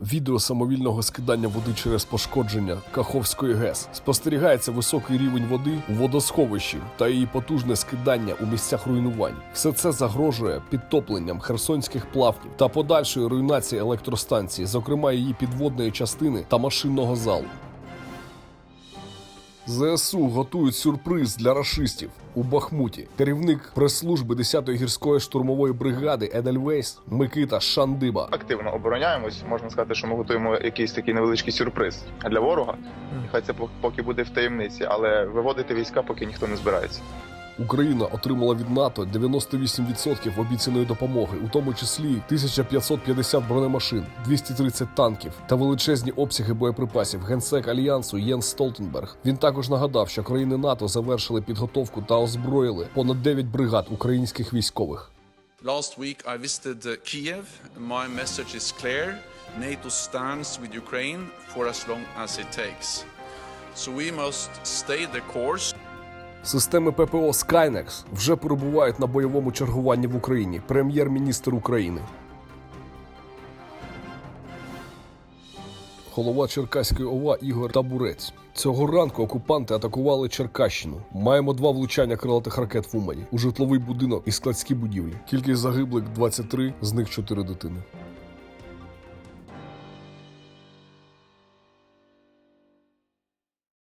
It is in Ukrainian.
Відео самовільного скидання води через пошкодження Каховської ГЕС спостерігається високий рівень води у водосховищі та її потужне скидання у місцях руйнувань. Все це загрожує підтопленням херсонських плавнів та подальшої руйнації електростанції, зокрема її підводної частини та машинного залу. ЗСУ готують сюрприз для рашистів у Бахмуті. Керівник прес-служби 10-ї гірської штурмової бригади Едельвейс Микита Шандиба активно обороняємось. Можна сказати, що ми готуємо якийсь такий невеличкий сюрприз для ворога. Хай це пок- поки буде в таємниці, але виводити війська поки ніхто не збирається. Україна отримала від НАТО 98% обіцяної допомоги, у тому числі 1550 бронемашин, 230 танків та величезні обсяги боєприпасів. Генсек альянсу Єнс Столтенберг. Він також нагадав, що країни НАТО завершили підготовку та озброїли понад 9 бригад українських військових. Last week, I visited uh, Kiev. My message is clear NATO stands with Ukraine for as long as it takes. So we must stay the course. Системи ППО Skynex вже перебувають на бойовому чергуванні в Україні. Прем'єр-міністр України. Голова Черкаської ОВА Ігор Табурець. Цього ранку окупанти атакували Черкащину. Маємо два влучання крилатих ракет в Умані у житловий будинок і складські будівлі. Кількість загиблих 23, з них 4 дитини.